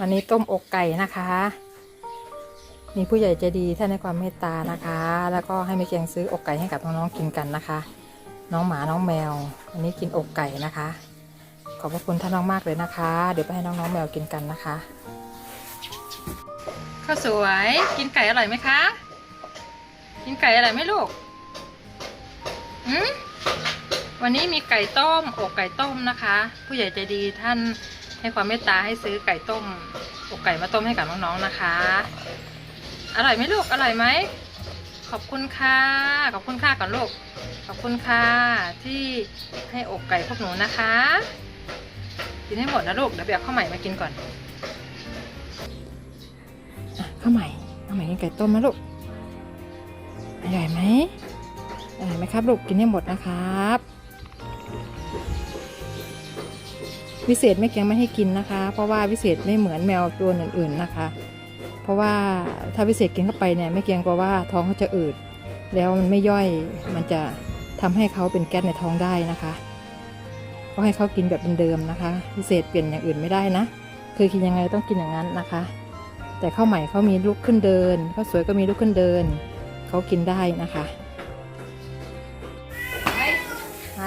วันนี้ต้มอกไก่นะคะ มีผู้ใหญ่ใจดีท่านในความเมตตานะคะ แล้วก็ให้แม่เกียงซื้ออกไก่ให้กับน้องๆกินกันนะคะ น้องหมาน้องแมว วันนี้กินอกไก่นะคะ ขอบพระคุณท่านมากๆเลยนะคะ เดี๋ยวไปให้น้องๆแมวกินกันนะคะข้าวสวยกินไก่อร่อยไหมคะ กินไก่อร่อยไหมลูกอืมวันนี้มีไก่ต้มอกไก่ต้มนะคะ ผู้ใหญ่ใจดีท่าน ให้ความเมตตาให้ซื้อไก่ต้มอกไก่มาต้มให้กับน้องๆนะคะ อร่อยไหมลูกอร่อยไหมขอบคุณค่ะขอบคุณค่ะก่อนลูกขอบคุณค่ะที่ให้อกไก่พวกหนูนะคะกินให้หมดนะลูกเดี๋ยวไปเอาข้าวใหม่มากินก่อนอะข้าวใหม่ข้าวใหม่กินไก่ต้มนะลูกอร่อยไหมอร่อยไหมครับลูกกินให้หมดนะครับ วิเศษไม่เกียงไม่ให้กินนะคะ เพราะว่าวิเศษไม่เหมือนแมวตัวอื่นๆนะคะ เพราะว่าถ้าวิเศษกินเข้าไปเนี่ยไม่เกียงกลัวว่าท้องเขาจะอืด แล้วมันไม่ย่อยมันจะทำให้เขาเป็นแก๊สในท้องได้นะคะก็ให้เขากินแบบเดิมๆนะคะ พิเศษเปลี่ยนอย่างอื่นไม่ได้นะคือกินยังไงต้องกินอย่างนั้นนะคะ แต่ข้าวใหม่เขามีลุกขึ้นเดินข้าวสวยก็มีลุกขึ้นเดินเขากินได้นะคะ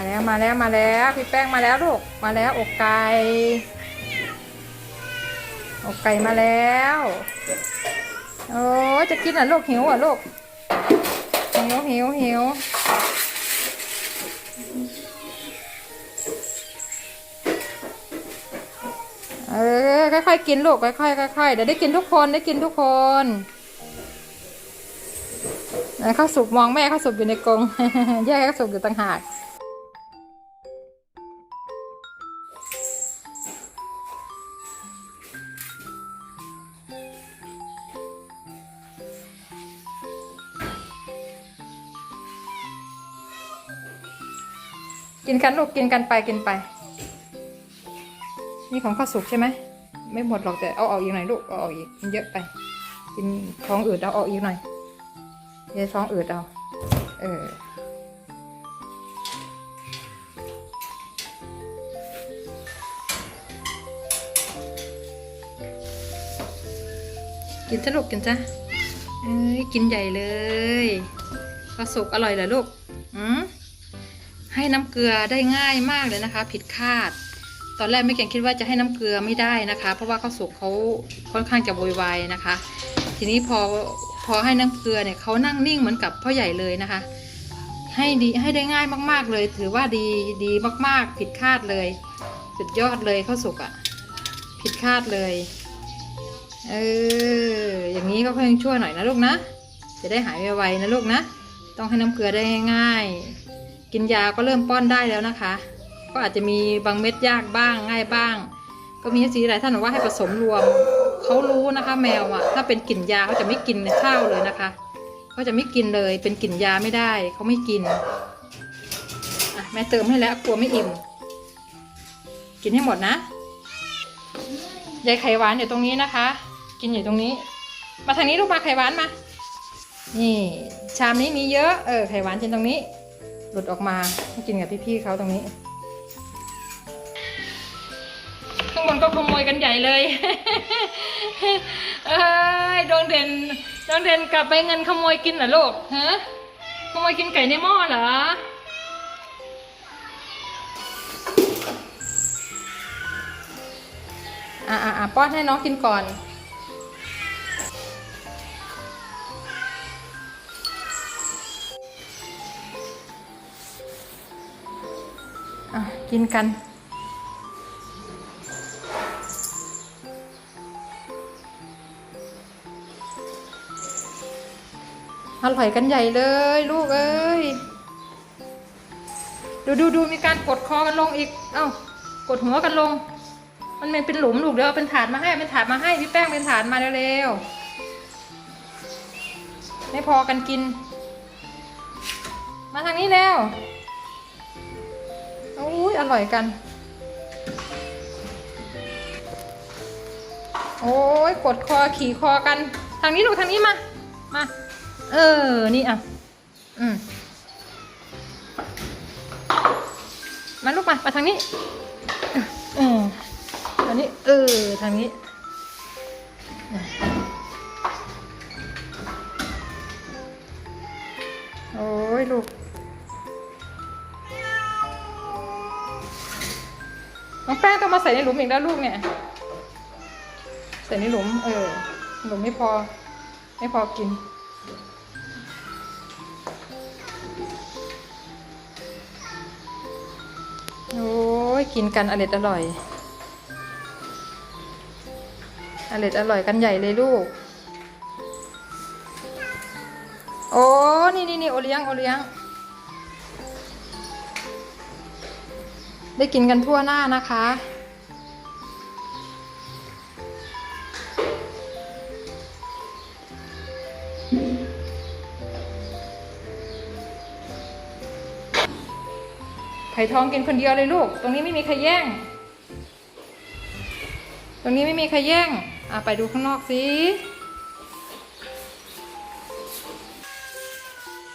แล้วมาแล้วมาแล้วพี่แป้งมาแล้วลูกมาแล้วอกไก่อกไก่มาแล้วโอ้จะกินอะลูกหิวอะลูกหิวหิวหิวเออค่อยๆกินลูกค่อยๆค่อยๆเดี๋ยวได้กินทุกคนได้กินทุกคนไหนข้าวสุกมองแม่ข้าวสุกอยู่ในกรงแยกข้าวสุกอยู่ต่างหาก กินกันลูกกินกันไปกินไป นี่ของข้าวสุกใช่ไหมไม่หมดหรอกแต่เอาออกอีกหน่อยลูกเอาออกอีกมันเยอะไป กินท้องอืดเอาออกอีกหน่อยเดี๋ยวท้องอืดเอาเออกินซะลูกกินจ้ะเอ้ยกินใหญ่เลยข้าวสุกอร่อยเหรอลูก ให้น้ำเกลือได้ง่ายมากเลยนะคะ ผิดคาด ตอนแรกไม่เก่งคิดว่าจะให้น้ำเกลือไม่ได้นะคะ เพราะว่าข้าวสุกเขาค่อนข้างจะโวยวายนะคะ ทีนี้พอพอให้น้ำเกลือเนี่ยเขานั่งนิ่งเหมือนกับพ่อใหญ่เลยนะคะ ให้ดีให้ได้ง่ายมากๆเลย ถือว่าดีดีมากๆ ผิดคาดเลย สุดยอดเลยข้าวสุกอะ่ะ ผิดคาดเลยเอออย่างนี้ก็เพิ่งช่วยหน่อยนะลูกนะ จะได้หายไวๆนะลูกนะ ต้องให้น้ำเกลือได้ง่ายๆ กินยาก็เริ่มป้อนได้แล้วนะคะ ก็อาจจะมีบางเม็ดยากบ้างง่ายบ้าง ก็มีสีหลายท่านบอกว่าให้ผสมรวมเขารู้นะคะ แมวอะถ้าเป็นกลิ่นยาเขาจะไม่กินข้าวเลยนะคะเขาจะไม่กินเลยเป็นกลิ่นยาไม่ได้เขาไม่กินอะแม่เติมให้แล้วกลัวไม่อิ่ม กินให้หมดนะยายไข่หวานอยู่ตรงนี้นะคะ กินอยู่ตรงนี้ มาทางนี้ลูกมาไข่หวานมา นี่ ชามนี้มีเยอะ เออ ไข่หวานกินตรงนี้ หลุดออกมาให้กินกับพี่ๆเขาตรงนี้ข้างบนก็ขโมยกันใหญ่เลยเอ้ยดวงเด่นดวงเด่นกลับไปเงินขโมยกินเหรอลูกฮะขโมยกินไก่ในหม้อเหรออะอะอะป้อนให้น้องกินก่อน กินกัน อร่อยกันใหญ่เลยลูกเอ้ย ดูดูดูมีการกดคอกันลงอีก เอ้ากดหัวกันลง มันเป็นหลุมลูกเดี๋ยวเอาเป็นถาดมาให้เป็นถาดมาให้พี่แป้งเป็นถาดมาเร็วๆไม่พอกันกิน มาทางนี้แล้ว อร่อยกัน โอ้ยกดคอขี่คอกัน ทางนี้ลูกทางนี้มา มา เออ นี่อะ อืมมาลูกมา มาทางนี้ เออทางนี้ เออ ทางนี้ น้องแป้ต้องมาใส่ในหลุมอีกแล้วลูกเนี่ย ใส่ในหลุม เออ หลุมไม่พอ ไม่พอกิน โอ้ยกินกันอร่อยอร่อยอร่อยอร่อยกันใหญ่เลยลูก โอ้ นี่นี่นี่โอเลี้ยง โอเลี้ยง ได้กินกันทั่วหน้านะคะ ไผ่ทองกินคนเดียวเลยลูก ตรงนี้ไม่มีใครแย่ง ตรงนี้ไม่มีใครแย่ง อะไปดูข้างนอกสิ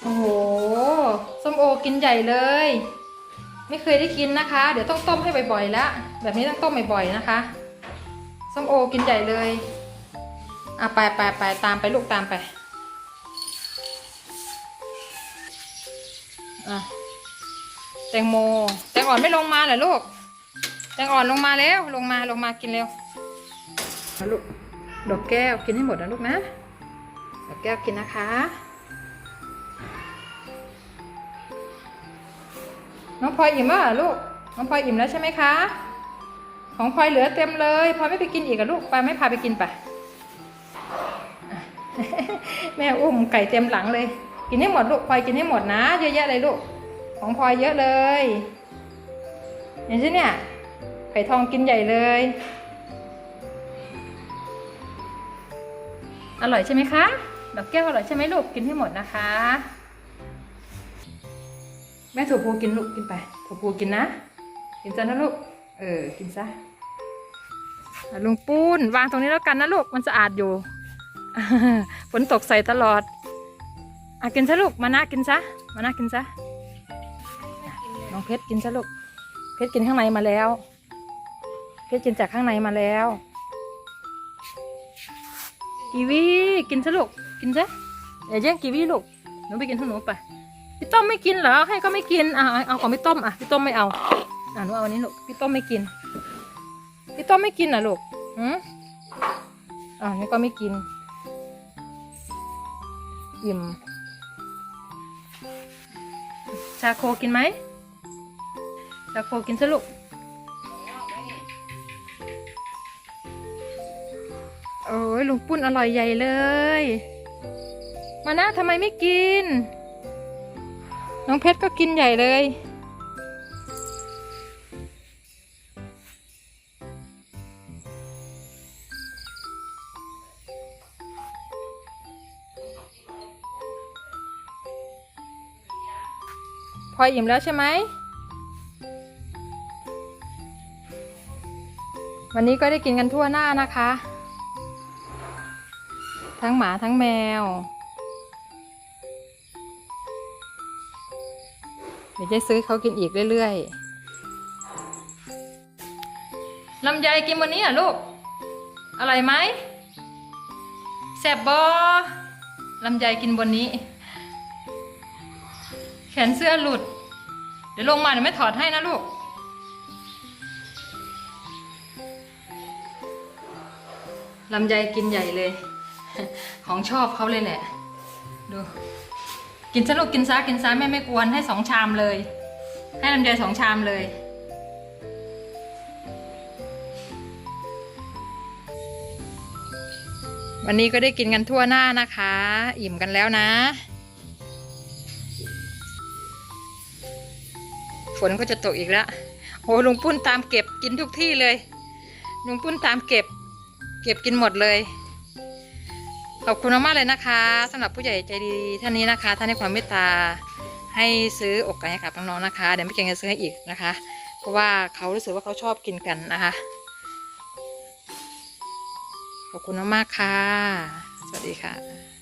โอ้โห ส้มโอกินใหญ่เลย ไม่เคยได้กินนะคะ เดี๋ยวต้องต้มให้บ่อยๆแล้วแบบนี้ต้องต้มบ่อยๆนะคะส้มโอกินใหญ่เลยอะไปไปไปตามไปลูกตามไปอะแตงโมแตงอ่อนไม่ลงมาเหรอลูกแตงอ่อนลงมาแล้วลงมาลงมากินเร็วลูกดอกแก้วกินให้หมดนะลูกนะดอกแก้วกินนะคะ น้องพลอยอิ่มแล้วลูก น้องพลอยอิ่มแล้วใช่ไหมคะ ของพลอยเหลือเต็มเลยพลอยไม่ไปกินอีกกับลูก ไปไม่พาไปกินไปอะแม่อุ้มไก่เต็มหลังเลย กินให้หมดลูกพลอยกินให้หมดนะ เยอะแยะเลยลูก ของพลอยเยอะเลยเห็นใช่เนี่ยไข่ทองกินใหญ่เลย อร่อยใช่ไหมคะ ดอกแก้วอร่อยใช่ไหมลูก กินให้หมดนะคะ แม่ถั่วพูกินลูกกินไปถั่วพูกินนะ กินซะนะลูก เออ กินซะลุงปูนวางตรงนี้แล้วกันนะลูก มันสะอาดอยู่ ฝนตกใส่ตลอดอะกินซะลูก มานะกินซะ มานะกินซะ น้องเพชรกินซะลูก เพชรกินข้างในมาแล้ว เพชรกินจากข้างในมาแล้วกีวีกินซะลูก กินซะอย่าแย่งกีวีลูก หนูไปกินของหนูไป พี่ต้มไม่กินเหรอให้ก็ไม่กินอะเอาของพี่ต้มอะพี่ต้มไม่เอาอะหนูเอาอันนี้ลูกพี่ต้มไม่กิน พี่ต้มไม่กินอะลูกหืมอะนี่ก็ไม่กินอิ่มชาโคกินไหมชาโคกินซะลูกโอ้ยลุงปุ้นอร่อยใหญ่เลย มานะทำไมไม่กิน น้องเพชรก็กินใหญ่เลย พอยอิ่มแล้วใช่ไหม วันนี้ก็ได้กินกันทั่วหน้านะคะ ทั้งหมาทั้งแมว เดี๋ยวจะซื้อเขากินอีกเรื่อยๆลำไยกินวันนี้อะลูก อร่อยไหมแซ่บบอลำไยกินบนนี้ แขนเสื้อหลุด เดี๋ยวลงมาเดี๋ยวไม่ถอดให้นะลูก ลำไยกินใหญ่เลย ของชอบเขาเลยแหละ ดู กินซะลูกกินซะกินซะแม่ไม่กวนให้สองชามเลย ให้ลำไยสองชามเลยวันนี้ก็ได้กินกันทั่วหน้านะคะ อิ่มกันแล้วนะ ฝนก็จะตกอีกแล้วโหลุงปุ้นตามเก็บกินทุกที่เลย ลุงปุ้นตามเก็บ เก็บกินหมดเลย ขอบคุณมากๆเลยนะคะสำหรับผู้ใหญ่ใจดีท่านนี้นะคะ ท่านให้ความเมตตาให้ซื้ออกไก่ให้กับน้องๆนะคะ เดี๋ยวพี่เก่งจะซื้อให้อีกนะคะ เพราะว่าเขารู้สึกว่าเขาชอบกินกันนะคะ ขอบคุณมากๆค่ะ สวัสดีค่ะ